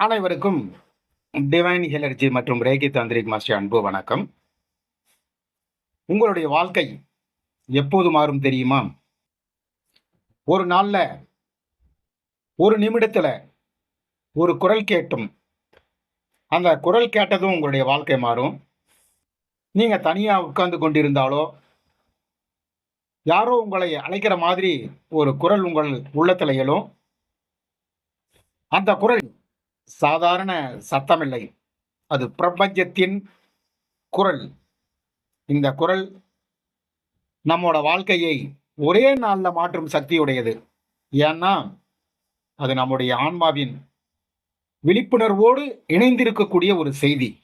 அனைவருக்கும் டிவைன் ஹெலர்ஜி மற்றும் Reiki tantric master அன்பு வணக்கம். உங்களுடைய வாழ்க்கை எப்போது மாறும் தெரியுமா? ஒரு நாளில் ஒரு நிமிடத்தில் ஒரு குரல் கேட்டும். அந்த குரல் கேட்டதும் உங்களுடைய வாழ்க்கை மாறும். நீங்கள் தனியாக உட்கார்ந்து கொண்டிருந்தாலோ யாரோ உங்களை அழைக்கிற மாதிரி ஒரு குரல் உங்கள் உள்ளத்தில் எழும். அந்த குரல் சாதாரண சத்தமில்லை. அது பிரபஞ்சத்தின் குரல். இந்த குரல் நம்மோட வாழ்க்கையை ஒரே நாளில் மாற்றும் சக்தியுடையது. ஏன்னா அது நம்முடைய ஆன்மாவின் விழிப்புணர்வோடு இணைந்திருக்கக்கூடிய ஒரு செய்தி.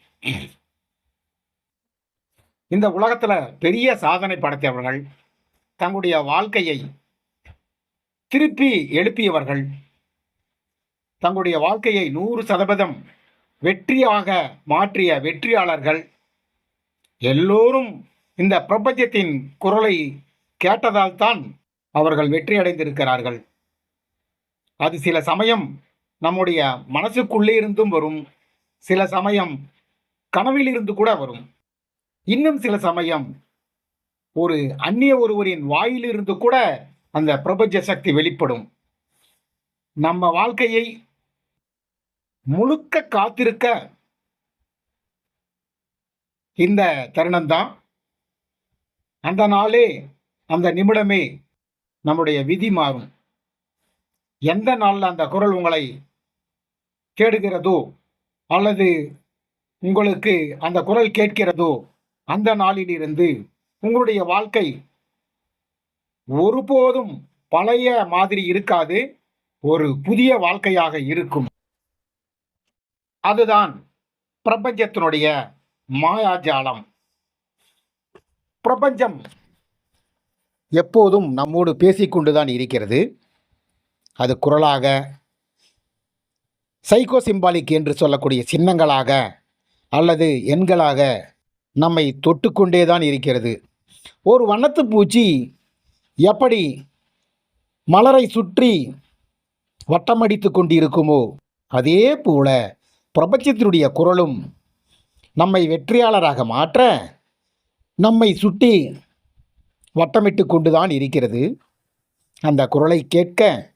இந்த உலகத்தில் பெரிய சாதனை படைத்தவர்கள் தங்களுடைய வாழ்க்கையை திருப்பி எழுப்பியவர்கள் தங்களுடைய வாழ்க்கையை நூறு சதவீதம் வெற்றியாக மாற்றிய வெற்றியாளர்கள் எல்லோரும் இந்த பிரபஞ்சத்தின் குரலை கேட்டதால் தான் அவர்கள் வெற்றி அடைந்திருக்கிறார்கள் அது சில சமயம் நம்முடைய மனசுக்குள்ளே இருந்தும் வரும். சில சமயம் கனவிலிருந்து கூட வரும். இன்னும் சில சமயம் ஒரு அந்நிய ஒருவரின் வாயிலிருந்து கூட அந்த பிரபஞ்ச சக்தி வெளிப்படும். நம்ம வாழ்க்கையை முழுக்க காத்திருக்க இந்த தருணம்தான். அந்த நாளே அந்த நிமிடமே நம்முடைய விதி மாறும். எந்த நாளில் அந்த குரல் உங்களை தேடுகிறதோ அல்லது உங்களுக்கு அந்த குரல் கேட்கிறதோ அந்த நாளிலிருந்து உங்களுடைய வாழ்க்கை ஒருபோதும் பழைய மாதிரி இருக்காது ஒரு புதிய வாழ்க்கையாக இருக்கும். அதுதான் பிரபஞ்சத்தினுடைய மாயாஜாலம். பிரபஞ்சம் எப்போதும் நம்மோடு பேசிக்கொண்டுதான் இருக்கிறது. அது குரலாக சைக்கோ சிம்பாலிக் என்று சொல்லக்கூடிய சின்னங்களாக அல்லது எண்களாக நம்மை தொட்டுக்கொண்டே தான் இருக்கிறது. ஒரு வண்ணத்து பூச்சி எப்படி மலரை சுற்றி வட்டமடித்து கொண்டிருக்குமோ அதே போல பிரபஞ்சத்தினுடைய குரலும் நம்மை வெற்றியாளராக மாற்ற நம்மை சுட்டி வட்டமிட்டு கொண்டுதான் இருக்கிறது. அந்த குரலை கேட்க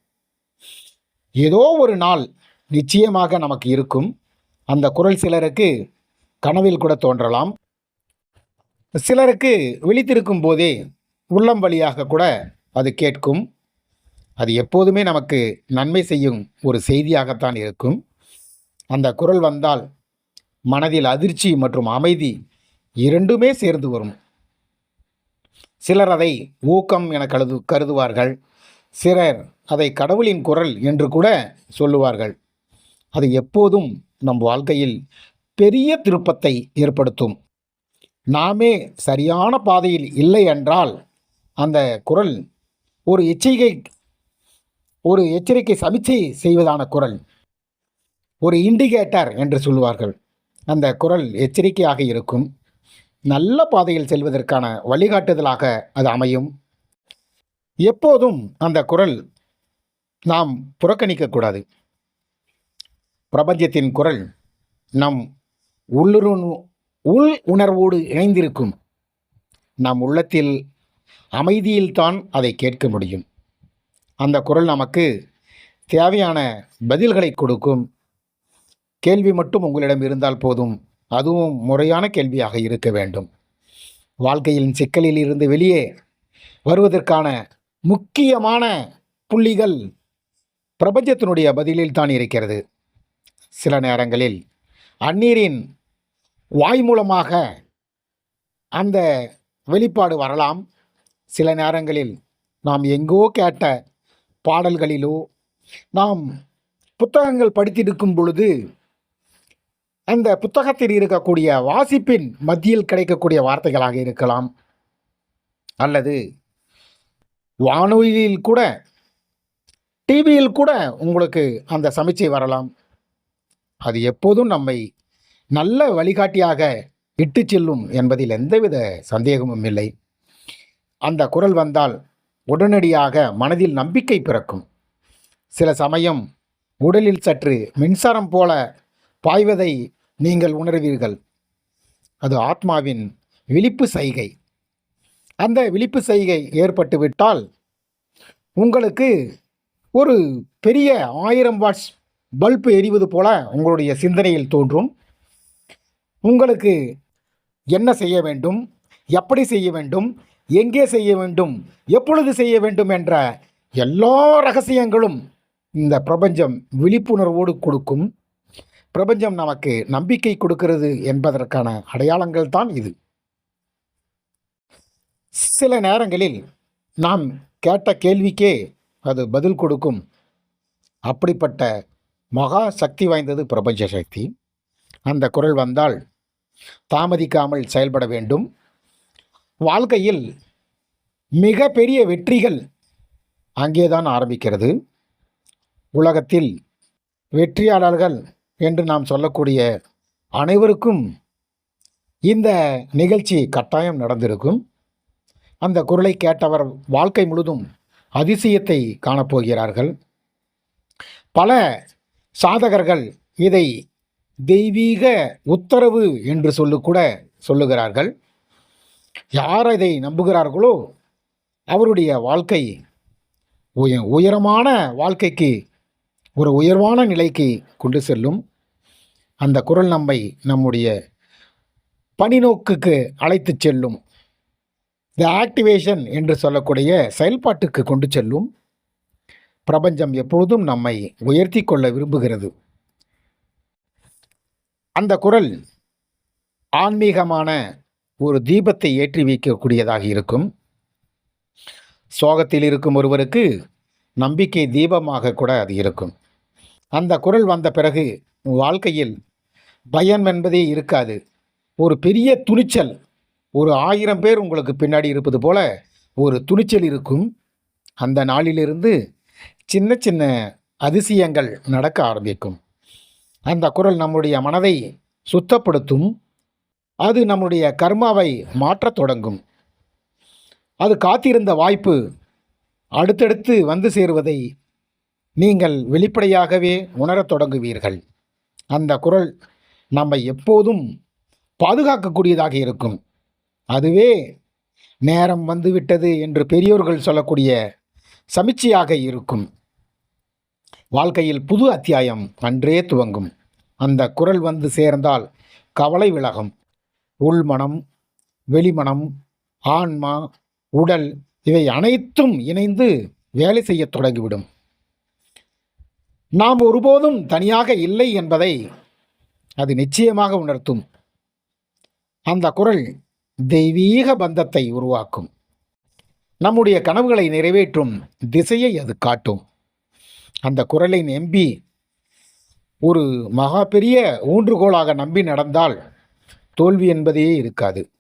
ஏதோ ஒரு நாள் நிச்சயமாக நமக்கு இருக்கும். அந்த குரல் சிலருக்கு கனவில் கூட தோன்றலாம். சிலருக்கு விழித்திருக்கும் போதே உள்ளம் வழியாக கூட அது கேட்கும். அது எப்போதுமே நமக்கு நன்மை செய்யும் ஒரு செய்தியாகத்தான் இருக்கும். அந்த குரல் வந்தால் மனதில் அதிர்ச்சி மற்றும் அமைதி இரண்டுமே சேர்ந்து வரும். சிலர் அதை ஊக்கம் என கருது கருதுவார்கள். சிலர் அதை கடவுளின் குரல் என்று கூட சொல்லுவார்கள். அது எப்போதும் நம் வாழ்க்கையில் பெரிய திருப்பத்தை ஏற்படுத்தும். நாமே சரியான பாதையில் இல்லை என்றால் அந்த குரல் ஒரு எச்சரிக்கை ஒரு எச்சரிக்கை சமிச்சை செய்வதான குரல். ஒரு இண்டிகேட்டர் என்று சொல்லுவார்கள். அந்த குரல் எச்சரிக்கையாக இருக்கும். நல்ல பாதையில் செல்வதற்கான வழிகாட்டுதலாக அது அமையும். எப்போதும் அந்த குரல் நாம் புறக்கணிக்கக்கூடாது. பிரபஞ்சத்தின் குரல் நம் உள்ளுரு உள் உணர்வோடு இணைந்திருக்கும். நம் உள்ளத்தில் அமைதியில்தான் அதை கேட்க முடியும். அந்த குரல் நமக்கு தேவையான பதில்களை கொடுக்கும். கேள்வி மட்டும் உங்களிடம் இருந்தால் போதும். அதுவும் முறையான கேள்வியாக இருக்க வேண்டும். வாழ்க்கையின் சிக்கலில் இருந்து வெளியே வருவதற்கான முக்கியமான புள்ளிகள் பிரபஞ்சத்தினுடைய பதிலில் தான் இருக்கிறது. சில நேரங்களில் அந்நீரின் வாய் மூலமாக அந்த வெளிப்பாடு வரலாம். சில நேரங்களில் நாம் எங்கோ கேட்ட பாடல்களிலோ நாம் புத்தகங்கள் படித்திருக்கும் பொழுது அந்த புத்தகத்தில் இருக்கக்கூடிய வாசிப்பின் மத்தியில் கிடைக்கக்கூடிய வார்த்தைகளாக இருக்கலாம். அல்லது வானொலியில் கூட டிவியில் கூட உங்களுக்கு அந்த சமைச்சை வரலாம். அது எப்போதும் நம்மை நல்ல வழிகாட்டியாக இட்டு செல்லும் என்பதில் எந்தவித சந்தேகமும் இல்லை. அந்த குரல் வந்தால் உடனடியாக மனதில் நம்பிக்கை பிறக்கும். சில சமயம் உடலில் சற்று மின்சாரம் போல பாய்வதை நீங்கள் உணர்வீர்கள். அது ஆத்மாவின் விழிப்பு சைகை. அந்த விழிப்பு சைகை ஏற்பட்டுவிட்டால் உங்களுக்கு ஒரு பெரிய ஆயிரம் வாட்ஸ் பல்பு எரிவது போல உங்களுடைய சிந்தனையில் தோன்றும். உங்களுக்கு என்ன செய்ய வேண்டும்? எப்படி செய்ய வேண்டும்? எங்கே செய்ய வேண்டும்? எப்பொழுது செய்ய வேண்டும்? என்ற எல்லா ரகசியங்களும் இந்த பிரபஞ்சம் விழிப்புணர்வோடு கொடுக்கும். பிரபஞ்சம் நமக்கு நம்பிக்கை கொடுக்கிறது என்பதற்கான அடையாளங்கள் தான் இது. சில நேரங்களில் நாம் கேட்ட கேள்விக்கே அது பதில் கொடுக்கும் அப்படிப்பட்ட மகா சக்தி வாய்ந்தது பிரபஞ்ச சக்தி. அந்த குரல் வந்தால் தாமதிக்காமல் செயல்பட வேண்டும். வாழ்க்கையில் மிக பெரிய வெற்றிகள் அங்கேதான் ஆரம்பிக்கிறது. உலகத்தில் வெற்றியாளர்கள் என்று நாம் சொல்லக்கூடிய அனைவருக்கும் இந்த நிகழ்ச்சி கட்டாயம் நடந்திருக்கும். அந்த குரலை கேட்டவர் வாழ்க்கை முழுதும் அதிசயத்தை காணப்போகிறார்கள். பல சாதகர்கள் இதை தெய்வீக உத்தரவு என்று சொல்லக்கூட சொல்லுகிறார்கள். யார் இதை நம்புகிறார்களோ அவருடைய வாழ்க்கை உய உயரமான வாழ்க்கைக்கு ஒரு உயர்வான நிலைக்கு கொண்டு செல்லும் அந்த குரல் நம்மை நம்முடைய பணிநோக்குக்கு அழைத்து செல்லும். த ஆக்டிவேஷன் என்று சொல்லக்கூடிய செயல்பாட்டுக்கு கொண்டு செல்லும். பிரபஞ்சம் எப்பொழுதும் நம்மை உயர்த்தி கொள்ள விரும்புகிறது. அந்த குரல் ஆன்மீகமான ஒரு தீபத்தை ஏற்றி வைக்கக்கூடியதாக இருக்கும். சோகத்தில் இருக்கும் ஒருவருக்கு நம்பிக்கை தீபமாக கூட அது இருக்கும். அந்த குரல் வந்த பிறகு வாழ்க்கையில் பயம் என்பதே இருக்காது. ஒரு பெரிய துணிச்சல் ஒரு ஆயிரம் பேர் உங்களுக்கு பின்னாடி இருப்பது போல ஒரு துணிச்சல் இருக்கும். அந்த நாளிலிருந்து சின்ன சின்ன அதிசயங்கள் நடக்க ஆரம்பிக்கும். அந்த குரல் நம்முடைய மனதை சுத்தப்படுத்தும். அது நம்முடைய கர்மாவை மாற்றத் தொடங்கும். அது காத்திருந்த வாய்ப்பு அடுத்தடுத்து வந்து சேருவதை நீங்கள் வெளிப்படையாகவே உணரத் தொடங்குவீர்கள். அந்த குரல் நம்மை எப்போதும் பாதுகாக்கக்கூடியதாக இருக்கும். அதுவே நேரம் வந்துவிட்டது என்று பெரியோர்கள் சொல்லக்கூடிய சமிச்சையாக இருக்கும். வாழ்க்கையில் புது அத்தியாயம் அன்றே துவங்கும். அந்த குரல் வந்து சேர்ந்தால் கவலை விலகும். உள்மனம் வெளிமனம் ஆன்மா உடல் இவை அனைத்தும் இணைந்து வேலை செய்யத் தொடங்கிவிடும். நாம் ஒருபோதும் தனியாக இல்லை என்பதை அது நிச்சயமாக உணர்த்தும். அந்த குரல் தெய்வீக பந்தத்தை உருவாக்கும். நம்முடைய கனவுகளை நிறைவேற்றும் திசையை அது காட்டும். அந்த குரலை நம்பி ஒரு மகா பெரிய ஊன்றுகோலாக நம்பி நடந்தால் தோல்வி என்பதே இருக்காது.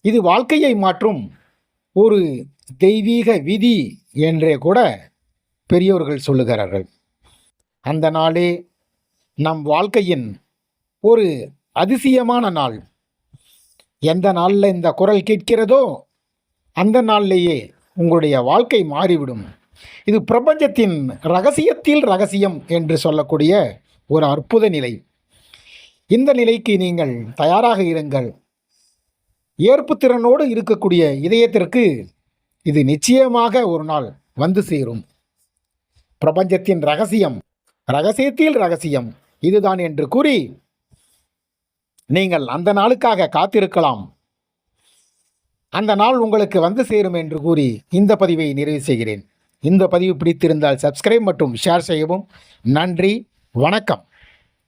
இது வாழ்க்கையை மாற்றும் ஒரு தெய்வீக விதி என்றே கூட பெரியோர்கள் சொல்லுகிறார்கள். அந்த நாளே நம் வாழ்க்கையின் ஒரு அதிசயமான நாள். எந்த நாளில் இந்த குரல் கேட்கிறதோ அந்த நாள்லேயே உங்களுடைய வாழ்க்கை மாறிவிடும். இது பிரபஞ்சத்தின் ரகசியத்தில் ரகசியம் என்று சொல்லக்கூடிய ஒரு அற்புத நிலை. இந்த நிலைக்கு நீங்கள் தயாராக இருங்கள். ஏற்புத்திறனோடு இருக்கக்கூடிய இதயத்திற்கு இது நிச்சயமாக ஒரு நாள் வந்து சேரும். பிரபஞ்சத்தின் ரகசியம் ரகசியத்தில் ரகசியம். இதுதான் என்று கூறி நீங்கள் அந்த நாளுக்காக காத்திருக்கலாம். அந்த நாள் உங்களுக்கு வந்து சேரும் என்று கூறி இந்த பதிவை நிறைவு செய்கிறேன். இந்த பதிவு பிடித்திருந்தால் சப்ஸ்கிரைப் மற்றும் ஷேர் செய்யவும். நன்றி வணக்கம்.